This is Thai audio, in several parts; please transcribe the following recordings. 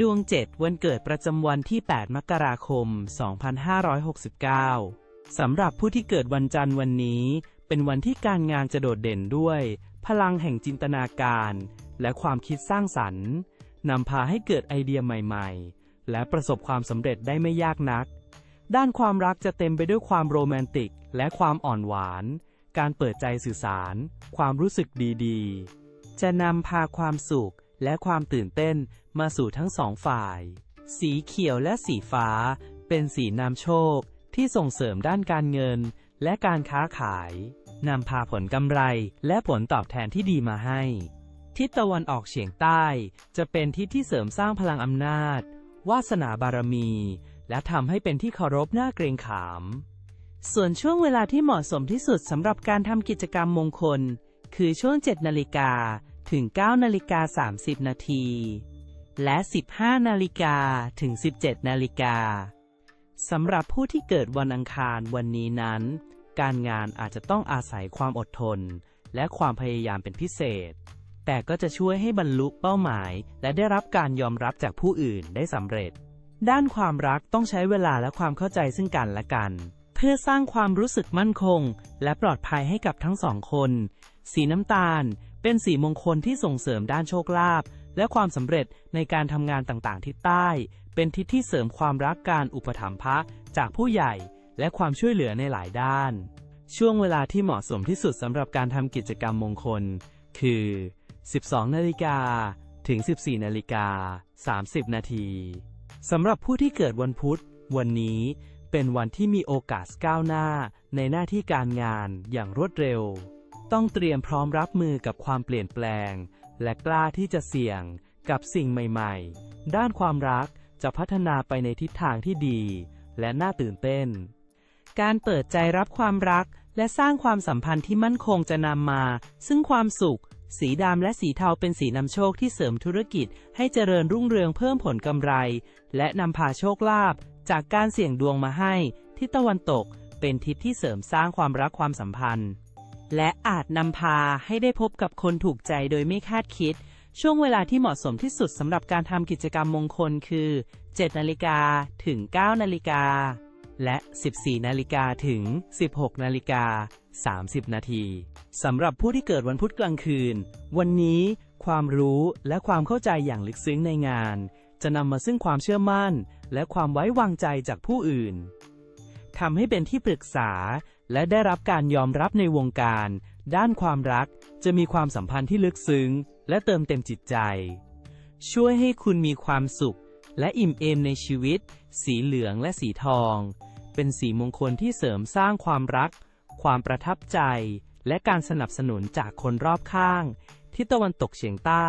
ดวง 7 วันเกิดประจำวันที่ 8 มกราคม 2569 สำหรับผู้ที่เกิดวันจันทร์วันนี้ เป็นวันที่การงานจะโดดเด่นด้วย พลังแห่งจินตนาการ และความคิดสร้างสรรค์นำพาให้เกิดไอเดียใหม่ๆ และประสบความสำเร็จได้ไม่ยากนัก ด้านความรักจะเต็มไปด้วยความโรแมนติก และความอ่อนหวาน การเปิดใจสื่อสาร ความรู้สึกดีๆ จะนำพาความสุข และความตื่นเต้นมาสู่ทั้งสองฝ่าย สีเขียวและสีฟ้า เป็นสีนำโชคที่ส่งเสริมด้านการเงิน และการค้าขาย นำพาผลกำไรและผลตอบแทนที่ดีมาให้ ทิศตะวันออกเฉียงใต้ จะเป็นทิศที่เสริมสร้างพลังอำนาจ วาสนาบารมี และทำให้เป็นที่เคารพน่าเกรงขาม ส่วนช่วงเวลาที่เหมาะสมที่สุดสำหรับการทำกิจกรรมมงคล คือช่วง 7 นาฬิกา ถึง 9 นาฬิกา 30 นาที และ 15 นาฬิกาถึง 17 นาฬิกาสำหรับผู้ที่เกิดวันอังคารวันนี้นั้น การงานอาจจะต้องอาศัยความอดทน และความพยายามเป็นพิเศษ แต่ก็จะช่วยให้บรรลุเป้าหมาย และได้รับการยอมรับจากผู้อื่นได้สำเร็จ ด้านความรักต้องใช้เวลาและความเข้าใจซึ่งกันและกัน พื่อสร้างความรู้สึกมั่นคง และปลอดภัยให้กับทั้งสองคน สีน้ำตาล เป็นสีมงคลที่ส่งเสริมด้านโชคลาภและความสำเร็จในการทำงานต่างๆ ทิศใต้ เป็นทิศที่เสริมความรักการอุปถัมภะจากผู้ใหญ่ และความช่วยเหลือในหลายด้าน ช่วงเวลาที่เหมาะสมที่สุดสำหรับการทำกิจกรรมมงคล คือ 12 นาฬิกาถึง 14 นาฬิกา 30 นาที สำหรับผู้ที่เกิดวันพุธ วันนี้ เป็นวันที่มีโอกาสก้าวหน้า ในหน้าที่การงานอย่างรวดเร็ว ต้องเตรียมพร้อมรับมือกับความเปลี่ยนแปลง และกล้าที่จะเสี่ยงกับสิ่งใหม่ๆ ด้านความรักจะพัฒนาไปในทิศทางที่ดี และน่าตื่นเต้น การเปิดใจรับความรักและสร้างความสัมพันธ์ที่มั่นคงจะนำมา ซึ่งความสุข สีดำและสีเทาเป็นสีนำโชคที่เสริมธุรกิจให้เจริญรุ่งเรืองเพิ่มผลกำไร และนำพาโชคลาภ จากการเสี่ยงดวงมาให้ทิศตะวันตกเป็นทิศที่เสริมสร้างความรักความสัมพันธ์ และอาจนำพาให้ได้พบกับคนถูกใจโดยไม่คาดคิด ช่วงเวลาที่เหมาะสมที่สุดสำหรับการทำกิจกรรมมงคลคือ 7 นาฬิกาถึง 9 นาฬิกา และ 14 นาฬิกาถึง 16 นาฬิกา 30 นาทีสำหรับผู้ที่เกิดวันพุธกลางคืน วันนี้ความรู้และความเข้าใจอย่างลึกซึ้งในงาน จะนำมาซึ่งความเชื่อมั่น และความไว้วางใจจากผู้อื่นทำให้เป็นที่ปรึกษา และได้รับการยอมรับในวงการ ด้านความรักจะมีความสัมพันธ์ที่ลึกซึ้ง และเติมเต็มจิตใจ ช่วยให้คุณมีความสุข และอิ่มเอมในชีวิต สีเหลืองและสีทอง เป็นสีมงคลที่เสริมสร้างความรัก ความประทับใจ และการสนับสนุนจากคนรอบข้างทิศตะวันตกเฉียงใต้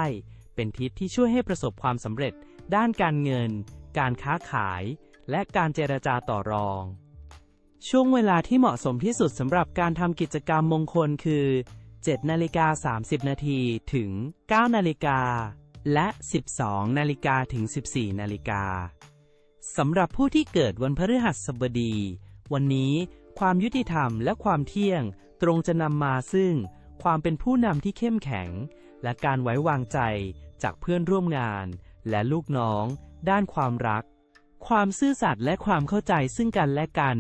เป็นทิศที่ช่วยให้ประสบความสำเร็จ ด้านการเงิน การค้าขาย และการเจรจาต่อรอง ช่วงเวลาที่เหมาะสมที่สุดสำหรับการทำกิจกรรมมงคลคือ 7 นาฬิกา 30 นาทีถึง 9 นาฬิกา และ 12 นาฬิกาถึง 14 นาฬิกาสำหรับผู้ที่เกิดวันพฤหัสบดี วันนี้ความยุติธรรมและความเที่ยงตรงจะนำมาซึ่ง ความเป็นผู้นำที่เข้มแข็ง และการไว้วางใจจากเพื่อนร่วมงาน และลูกน้องด้านความรัก ความซื่อสัตย์และความเข้าใจซึ่งกันและกัน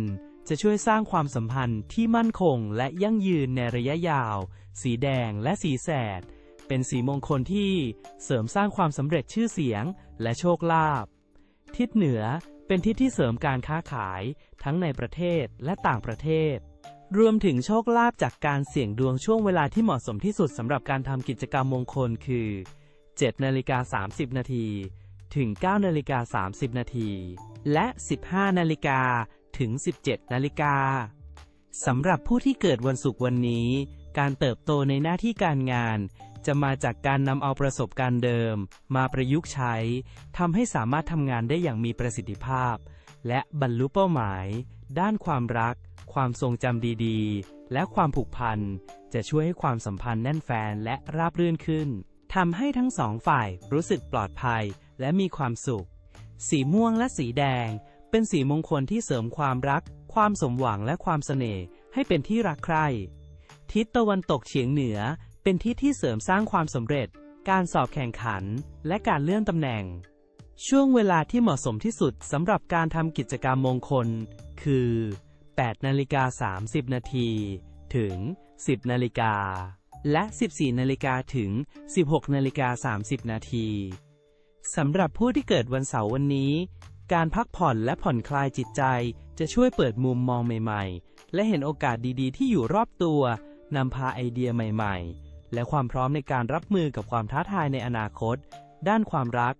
จะช่วยสร้างความสัมพันธ์ที่มั่นคงและยั่งยืนในระยะยาว สีแดงและสีแสด เป็นสีมงคลที่เสริมสร้างความสำเร็จชื่อเสียงและโชคลาภ ทิศเหนือเป็นทิศที่เสริมการค้าขายทั้งในประเทศและต่างประเทศ รวมถึงโชคลาภจากการเสี่ยงดวงช่วงเวลาที่เหมาะสมที่สุดสำหรับการทำกิจกรรมมงคลคือ 7 นาฬิกา 30 นาที ถึง 9 นาฬิกา 30 นาที และ 15 นาฬิกา ถึง 17 นาฬิกา สำหรับผู้ที่เกิดวันศุกร์วันนี้ การเติบโตในหน้าที่การงาน จะมาจากการนำเอาประสบการณ์เดิม มาประยุกต์ใช้ ทำให้สามารถทำงานได้อย่างมีประสิทธิภาพ และบรรลุเป้าหมาย ด้านความรัก ความทรงจำดีๆ และความผูกพัน จะช่วยให้ความสัมพันธ์แน่นแฟนและราบรื่นขึ้นทำให้ทั้งสองฝ่ายรู้สึกปลอดภัย และมีความสุข สีม่วงและสีแดง เป็นสีมงคลที่เสริมความรัก ความสมหวังและความเสน่ห์ให้เป็นที่รักใคร่ทิศตะวันตกเฉียงเหนือ เป็นทิศที่เสริมสร้างความสำเร็จ การสอบแข่งขัน และการเลื่อนตำแหน่ง ช่วงเวลาที่เหมาะสมที่สุดสำหรับการทำกิจกรรมมงคล คือ 8 นาฬิกา 30 นาที ถึง 10 นาฬิกาและ 14 นาฬิกาถึง 16 นาฬิกา 30 นาที สำหรับผู้ที่เกิดวันเสาร์วันนี้ การพักผ่อนและผ่อนคลายจิตใจ จะช่วยเปิดมุมมองใหม่ๆ และเห็นโอกาสดีๆ ที่อยู่รอบตัวนำพาไอเดียใหม่ๆ และความพร้อมในการรับมือกับความท้าทายในอนาคต ด้านความรัก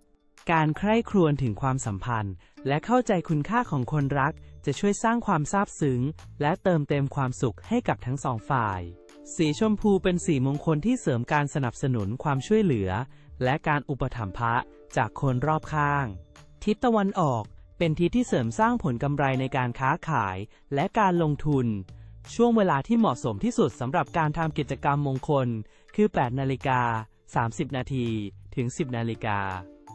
การใคร่ครวญถึงความสัมพันธ์ และเข้าใจคุณค่าของคนรัก จะช่วยสร้างความซาบซึ้ง และเติมเต็มความสุขให้กับทั้งสองฝ่าย สีชมพูเป็นสีมงคลที่เสริมการสนับสนุนความช่วยเหลือ และการอุปถัมภะจากคนรอบข้าง ทิศตะวันออกเป็นทิศที่เสริมสร้างผลกำไรในการค้าขายและการลงทุน ช่วงเวลาที่เหมาะสมที่สุดสำหรับการทำกิจกรรมมงคล คือ 8 นาฬิกา 30 นาทีถึง 10 นาฬิกา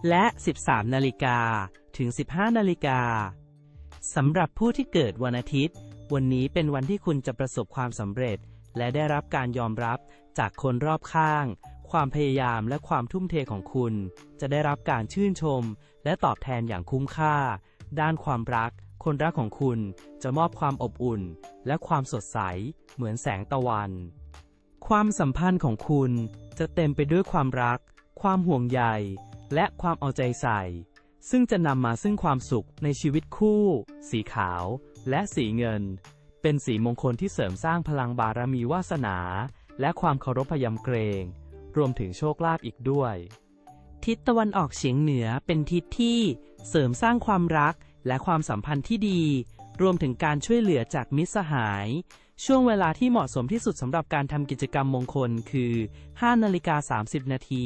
และ 13 นาฬิกาถึง 15 นาฬิกาสำหรับผู้ที่เกิดวันอาทิตย์ วันนี้เป็นวันที่คุณจะประสบความสำเร็จ และได้รับการยอมรับจากคนรอบข้าง ความพยายามและความทุ่มเทของคุณ จะได้รับการชื่นชม และตอบแทนอย่างคุ้มค่า ด้านความรัก คนรักของคุณจะมอบความอบอุ่น และความสดใส เหมือนแสงตะวัน ความสัมพันธ์ของคุณจะเต็มไปด้วยความรัก ความห่วงใย และความเอาใจใส่ ซึ่งจะนำมาซึ่งความสุขในชีวิตคู่ สีขาว และสีเงิน เป็นสีมงคลที่เสริมสร้างพลังบารมีวาสนา และความเคารพพยำเกรง รวมถึงโชคลาภอีกด้วย ทิศตะวันออกเฉียงเหนือเป็นทิศที่เสริมสร้างความรักและความสัมพันธ์ที่ดี รวมถึงการช่วยเหลือจากมิตรสหาย ช่วงเวลาที่เหมาะสมที่สุดสำหรับการทำกิจกรรมมงคลคือ 5นาฬิกา30 นาที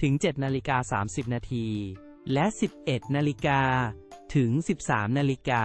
ถึง 7นาฬิกา30 นาที และ 11นาฬิกาถึง 13นาฬิกา